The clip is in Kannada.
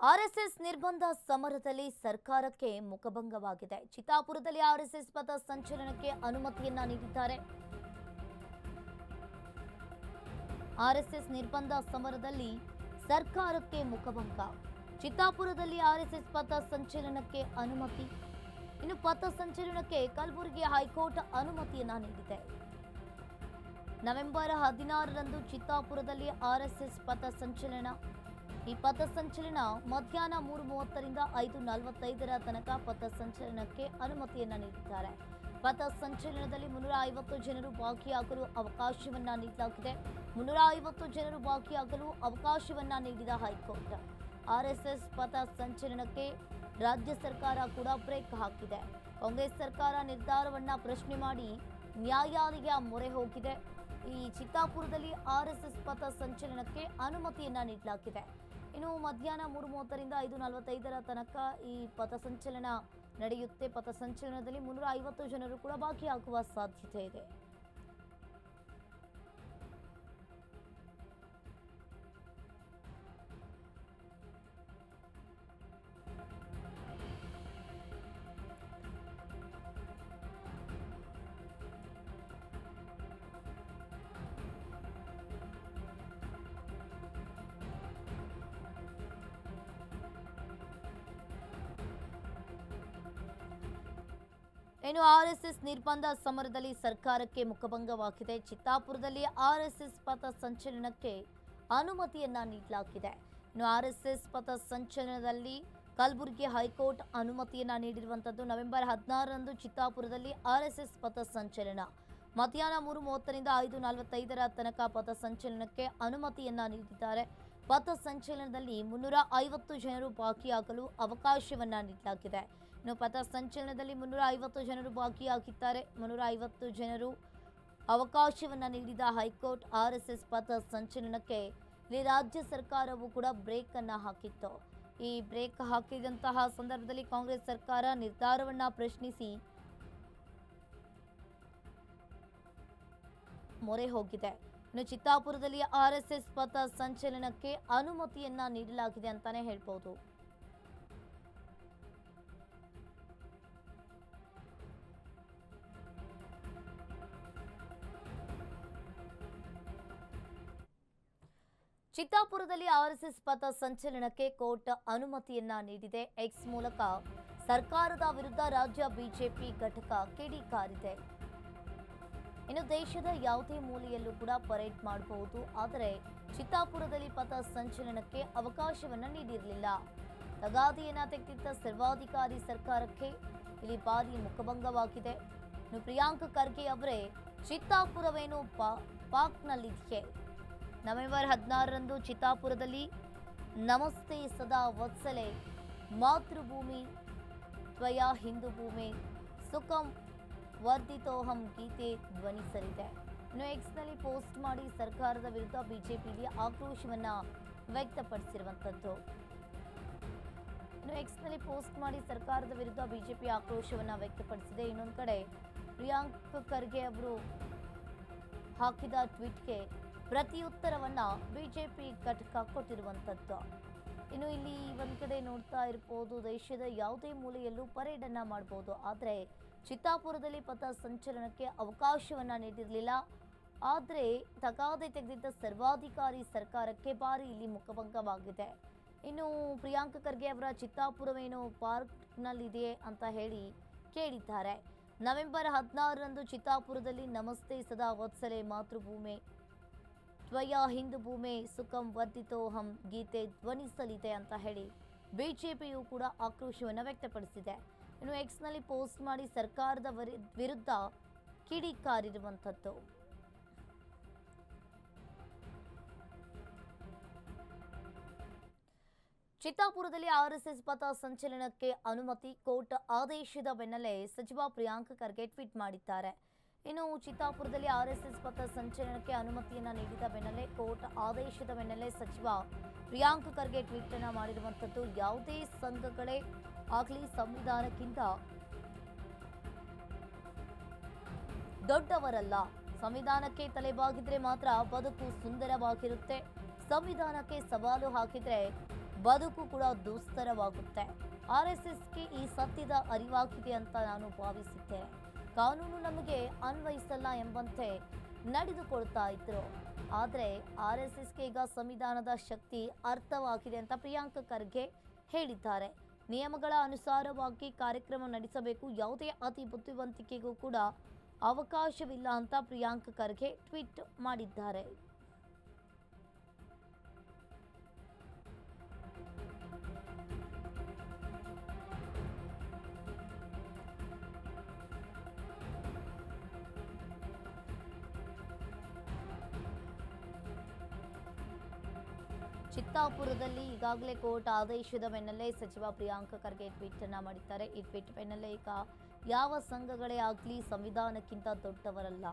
ಆರ್ಎಸ್ಎಸ್ ನಿರ್ಬಂಧ ಸಮರದಲ್ಲಿ ಸರ್ಕಾರಕ್ಕೆ ಮುಖಭಂಗವಾಗಿದೆ. ಚಿತ್ತಾಪುರದಲ್ಲಿ ಆರ್ಎಸ್ಎಸ್ ಪಥ ಸಂಚಲನಕ್ಕೆ ಅನುಮತಿಯನ್ನ ನೀಡಿದ್ದಾರೆ. ಆರ್ಎಸ್ಎಸ್ ನಿರ್ಬಂಧ ಸಮರದಲ್ಲಿ ಸರ್ಕಾರಕ್ಕೆ ಮುಖಭಂಗ. ಚಿತ್ತಾಪುರದಲ್ಲಿ ಆರ್ಎಸ್ಎಸ್ ಪಥ ಸಂಚಲನಕ್ಕೆ ಅನುಮತಿ. ಇನ್ನು ಪಥ ಸಂಚಲನಕ್ಕೆ ಕಲಬುರಗಿ ಹೈಕೋರ್ಟ್ ಅನುಮತಿಯನ್ನ ನೀಡಿದೆ. ನವೆಂಬರ್ ಹದಿನಾರರಂದು ಚಿತ್ತಾಪುರದಲ್ಲಿ ಆರ್ಎಸ್ಎಸ್ ಪಥ ಸಂಚಲನ ಈ ಪಥ ಸಂಚಲನ ಮಧ್ಯಾಹ್ನ ಮೂರು ಮೂವತ್ತರಿಂದ ಐದು ನಲವತ್ತೈದರ ತನಕ ಪಥ ಸಂಚಲನಕ್ಕೆ ಅನುಮತಿಯನ್ನು ನೀಡಿದ್ದಾರೆ. ಪಥ ಸಂಚಲನದಲ್ಲಿ ಮುನ್ನೂರ ಐವತ್ತು ಜನರು ಭಾಗಿಯಾಗಲು ಅವಕಾಶವನ್ನ ನೀಡಲಾಗಿದೆ. ಮುನ್ನೂರ ಐವತ್ತು ಜನರು ಭಾಗಿಯಾಗಲು ಅವಕಾಶವನ್ನ ನೀಡಿದ ಹೈಕೋರ್ಟ್. ಆರ್ಎಸ್ಎಸ್ ಪಥ ಸಂಚಲನಕ್ಕೆ ರಾಜ್ಯ ಸರ್ಕಾರ ಕೂಡ ಬ್ರೇಕ್ ಹಾಕಿದೆ. ಕಾಂಗ್ರೆಸ್ ಸರ್ಕಾರ ನಿರ್ಧಾರವನ್ನ ಪ್ರಶ್ನೆ ಮಾಡಿ ನ್ಯಾಯಾಲಯ ಮೊರೆ ಹೋಗಿದೆ. ಈ ಚಿತ್ತಾಪುರದಲ್ಲಿ ಆರ್ಎಸ್ಎಸ್ ಪಥ ಸಂಚಲನಕ್ಕೆ ಅನುಮತಿಯನ್ನ ನೀಡಲಾಗಿದೆ. ಇನ್ನು ಮಧ್ಯಾಹ್ನ ಮೂರು ಮೂವತ್ತರಿಂದ ಐದು ನಲವತ್ತೈದರ ತನಕ ಈ ಪಥಸಂಚಲನ ನಡೆಯುತ್ತೆ. ಪಥಸಂಚಲನದಲ್ಲಿ ಮುನ್ನೂರ ಐವತ್ತು ಜನರು ಕೂಡ ಭಾಗಿಯಾಗುವ ಸಾಧ್ಯತೆ ಇದೆ. ಇನ್ನು ಆರ್ಎಸ್ಎಸ್ ನಿರ್ಬಂಧ ಸಮರದಲ್ಲಿ ಸರ್ಕಾರಕ್ಕೆ ಮುಖಭಂಗವಾಗಿದೆ. ಚಿತ್ತಾಪುರದಲ್ಲಿ ಆರ್ಎಸ್ಎಸ್ ಪಥ ಸಂಚಲನಕ್ಕೆ ಅನುಮತಿಯನ್ನ ನೀಡಲಾಗಿದೆ. ಇನ್ನು ಆರ್ಎಸ್ಎಸ್ ಪಥ ಸಂಚಲನದಲ್ಲಿ ಕಲಬುರಗಿ ಹೈಕೋರ್ಟ್ ಅನುಮತಿಯನ್ನ ನೀಡಿರುವಂತದ್ದು ನವೆಂಬರ್ ಹದಿನಾರರಂದು ಚಿತ್ತಾಪುರದಲ್ಲಿ ಆರ್ಎಸ್ಎಸ್ ಪಥ ಸಂಚಲನ. ಮಧ್ಯಾಹ್ನ ಮೂರು ಮೂವತ್ತರಿಂದ ಐದು ನಲವತ್ತೈದರ ತನಕ ಪಥ ಸಂಚಲನಕ್ಕೆ ಅನುಮತಿಯನ್ನ ನೀಡಿದ್ದಾರೆ. ಪಥ ಸಂಚಲನದಲ್ಲಿ ಮುನ್ನೂರ ಐವತ್ತು ಜನರು ಭಾಗಿಯಾಗಲು ಅವಕಾಶವನ್ನ ನೀಡಲಾಗಿದೆ. ಇನ್ನು ಪಥ ಸಂಚಲನದಲ್ಲಿ ಮುನ್ನೂರ ಐವತ್ತು ಜನರು ಭಾಗಿಯಾಗಿದ್ದಾರೆ. ಮುನ್ನೂರ ಐವತ್ತು ಜನರು ಅವಕಾಶವನ್ನು ನೀಡಿದ ಹೈಕೋರ್ಟ್ ಆರ್ಎಸ್ಎಸ್ ಪಥ ಸಂಚಲನಕ್ಕೆ ರಾಜ್ಯ ಸರ್ಕಾರವು ಕೂಡ ಬ್ರೇಕ್ ಅನ್ನ ಹಾಕಿತ್ತು. ಈ ಬ್ರೇಕ್ ಹಾಕಿದಂತಹ ಸಂದರ್ಭದಲ್ಲಿ ಕಾಂಗ್ರೆಸ್ ಸರ್ಕಾರ ನಿರ್ಧಾರವನ್ನ ಪ್ರಶ್ನಿಸಿ ಮೊರೆ ಹೋಗಿದೆ. ಇನ್ನು ಚಿತ್ತಾಪುರದಲ್ಲಿ ಆರ್ಎಸ್ಎಸ್ ಪಥ ಸಂಚಲನಕ್ಕೆ ಅನುಮತಿಯನ್ನ ನೀಡಲಾಗಿದೆ ಅಂತಾನೆ ಹೇಳ್ಬೋದು. ಚಿತ್ತಾಪುರದಲ್ಲಿ ಆರ್ಎಸ್ಎಸ್ ಪಥ ಸಂಚಲನಕ್ಕೆ ಕೋರ್ಟ್ ಅನುಮತಿಯನ್ನ ನೀಡಿದೆ. ಎಕ್ಸ್ ಮೂಲಕ ಸರ್ಕಾರದ ವಿರುದ್ಧ ರಾಜ್ಯ ಬಿಜೆಪಿ ಘಟಕ ಕಿಡಿಕಾರಿದೆ ಇನ್ನು ದೇಶದ ಯಾವುದೇ ಮೂಲೆಯಲ್ಲೂ ಕೂಡ ಪರೇಡ್ ಮಾಡಬಹುದು. ಆದರೆ ಚಿತ್ತಾಪುರದಲ್ಲಿ ಪಥ ಸಂಚಲನಕ್ಕೆ ಅವಕಾಶವನ್ನ ನೀಡಿರಲಿಲ್ಲ. ತಗಾದಿಯನ್ನ ತೆಗೆದಿದ್ದ ಸರ್ವಾಧಿಕಾರಿ ಸರ್ಕಾರಕ್ಕೆ ಇಲ್ಲಿ ಭಾರಿ ಮುಖಭಂಗವಾಗಿದೆ. ಇನ್ನು ಪ್ರಿಯಾಂಕ್ ಖರ್ಗೆ ಅವರೇ, ಚಿತ್ತಾಪುರವೇನು ಪಾಕ್ನಲ್ಲಿದೆಯೇ? ನವೆಂಬರ್ ಹದಿನಾರರಂದು ಚಿತ್ತಾಪುರದಲ್ಲಿ ನಮಸ್ತೆ ಸದಾ ವತ್ಸಲೆ, ಮಾತೃಭೂಮಿ ತ್ವಯಾ ಹಿಂದೂ ಭೂಮಿ, ಸುಖಂ ವರ್ಧಿತೋಹಂ ಗೀತೆ ಧ್ವನಿಸಲಿದೆ. ಇನ್ನು ಎಕ್ಸ್ನಲ್ಲಿ ಪೋಸ್ಟ್ ಮಾಡಿ ಸರ್ಕಾರದ ವಿರುದ್ಧ ಬಿಜೆಪಿಗೆ ಆಕ್ರೋಶವನ್ನ ವ್ಯಕ್ತಪಡಿಸಿರುವಂಥದ್ದು ಇನ್ನು ಎಕ್ಸ್ನಲ್ಲಿ ಪೋಸ್ಟ್ ಮಾಡಿ ಸರ್ಕಾರದ ವಿರುದ್ಧ ಬಿಜೆಪಿ ಆಕ್ರೋಶವನ್ನ ವ್ಯಕ್ತಪಡಿಸಿದೆ. ಇನ್ನೊಂದು ಕಡೆ, ಪ್ರಿಯಾಂಕ್ ಖರ್ಗೆ ಅವರು ಹಾಕಿದ ಟ್ವೀಟ್ಗೆ ಪ್ರತಿಯುತ್ತರವನ್ನ ಬಿಜೆಪಿ ಘಟಕ ಕೊಟ್ಟಿರುವಂಥದ್ದು ಇನ್ನು ಇಲ್ಲಿ ಒಂದು ಕಡೆ ನೋಡ್ತಾ ಇರ್ಬೋದು, ದೇಶದ ಯಾವುದೇ ಮೂಲೆಯಲ್ಲೂ ಪರೇಡನ್ನು ಮಾಡ್ಬೋದು. ಆದರೆ ಚಿತ್ತಾಪುರದಲ್ಲಿ ಪಥ ಸಂಚಲನಕ್ಕೆ ಅವಕಾಶವನ್ನ ನೀಡಿರಲಿಲ್ಲ. ಆದರೆ ತಗಾದೆ ತೆಗೆದಿದ್ದ ಸರ್ವಾಧಿಕಾರಿ ಸರ್ಕಾರಕ್ಕೆ ಬಾರಿ ಇಲ್ಲಿ ಮುಖಭಂಗವಾಗಿದೆ. ಇನ್ನು ಪ್ರಿಯಾಂಕ ಖರ್ಗೆ ಅವರ ಚಿತ್ತಾಪುರವೇನು ಪಾರ್ಕ್ನಲ್ಲಿದೆಯೇ ಅಂತ ಹೇಳಿ ಕೇಳಿದ್ದಾರೆ. ನವೆಂಬರ್ ಹದಿನಾರರಂದು ಚಿತ್ತಾಪುರದಲ್ಲಿ ನಮಸ್ತೆ ಸದಾ ವತ್ಸಲೆ ಮಾತೃಭೂಮಿ. ತ್ವಯ ಹಿಂದೂ ಭೂಮಿ ಸುಖಂ ವರ್ಧಿತೋಹಂ ಗೀತೆ ಧ್ವನಿಸಲಿದೆ ಅಂತ ಹೇಳಿ ಬಿಜೆಪಿಯು ಕೂಡ ಆಕ್ರೋಶವನ್ನು ವ್ಯಕ್ತಪಡಿಸಿದೆ. ಇನ್ನು ಎಕ್ಸ್ನಲ್ಲಿ ಪೋಸ್ಟ್ ಮಾಡಿ ಸರ್ಕಾರದ ವರಿ- ವಿರುದ್ಧ ಕಿಡಿಕಾರಿರುವಂಥದ್ದು ಚಿತ್ತಾಪುರದಲ್ಲಿ ಆರ್ಎಸ್ಎಸ್ ಪಥ ಸಂಚಲನಕ್ಕೆ ಅನುಮತಿ ಕೋರ್ಟ್ ಆದೇಶದ ಬೆನ್ನಲ್ಲೇ ಸಚಿವ ಪ್ರಿಯಾಂಕ್ ಖರ್ಗೆ ಟ್ವೀಟ್ ಮಾಡಿದ್ದಾರೆ. ಇನ್ನು ಚಿತ್ತಾಪುರದಲ್ಲಿ ಆರ್ಎಸ್ಎಸ್ ಪಥ ಸಂಚಲನಕ್ಕೆ ಅನುಮತಿಯನ್ನ ನೀಡಿದ ಬೆನ್ನಲ್ಲೇ ಕೋರ್ಟ್ ಆದೇಶದ ಬೆನ್ನಲ್ಲೇ ಸಚಿವ ಪ್ರಿಯಾಂಕ್ ಖರ್ಗೆ ಟ್ವೀಟ್ ಅನ್ನ ಮಾಡಿರುವಂತದ್ದು ಯಾವುದೇ ಸಂಘಗಳೇ ಆಗಲಿ ಸಂವಿಧಾನಕ್ಕಿಂತ ದೊಡ್ಡವರಲ್ಲ. ಸಂವಿಧಾನಕ್ಕೆ ತಲೆಬಾಗಿದ್ರೆ ಮಾತ್ರ ಬದುಕು ಸುಂದರವಾಗಿರುತ್ತೆ. ಸಂವಿಧಾನಕ್ಕೆ ಸವಾಲು ಹಾಕಿದ್ರೆ ಬದುಕು ಕೂಡ ದುಸ್ತರವಾಗುತ್ತೆ. ಆರ್ಎಸ್ಎಸ್ಗೆ ಎಸ್ ಎಸ್ಗೆ ಈ ಸತ್ಯದ ಅರಿವಾಗಿದೆ ಅಂತ ನಾನು ಭಾವಿಸಿದ್ದೇನೆ ಕಾನೂನು ನಮಗೆ ಅನ್ವಯಿಸಲ್ಲ ಎಂಬಂತೆ ನಡೆದುಕೊಳ್ತಾ ಇದ್ರು. ಆದರೆ ಆರ್ ಎಸ್ ಎಸ್ಗೆ ಈಗ ಸಂವಿಧಾನದ ಶಕ್ತಿ ಅರ್ಥವಾಗಿದೆ ಅಂತ ಪ್ರಿಯಾಂಕ ಖರ್ಗೆ ಹೇಳಿದ್ದಾರೆ. ನಿಯಮಗಳ ಅನುಸಾರವಾಗಿ ಕಾರ್ಯಕ್ರಮ ನಡೆಸಬೇಕು, ಯಾವುದೇ ಅತಿ ಬುದ್ಧಿವಂತಿಕೆಗೂ ಕೂಡ ಅವಕಾಶವಿಲ್ಲ ಅಂತ ಪ್ರಿಯಾಂಕ ಖರ್ಗೆ ಟ್ವೀಟ್ ಮಾಡಿದ್ದಾರೆ. ಚಿತ್ತಾಪುರದಲ್ಲಿ ಈಗಾಗಲೇ ಕೋರ್ಟ್ ಆದೇಶದ ಬೆನ್ನಲ್ಲೇ ಸಚಿವ ಪ್ರಿಯಾಂಕ ಖರ್ಗೆ ಟ್ವೀಟ್ ಅನ್ನ ಮಾಡಿದ್ದಾರೆ. ಈ ಟ್ವೀಟ್ ಬೆನ್ನಲ್ಲೇ ಈಗ ಯಾವ ಸಂಘಗಳೇ ಆಗಲಿ ಸಂವಿಧಾನಕ್ಕಿಂತ ದೊಡ್ಡವರಲ್ಲ.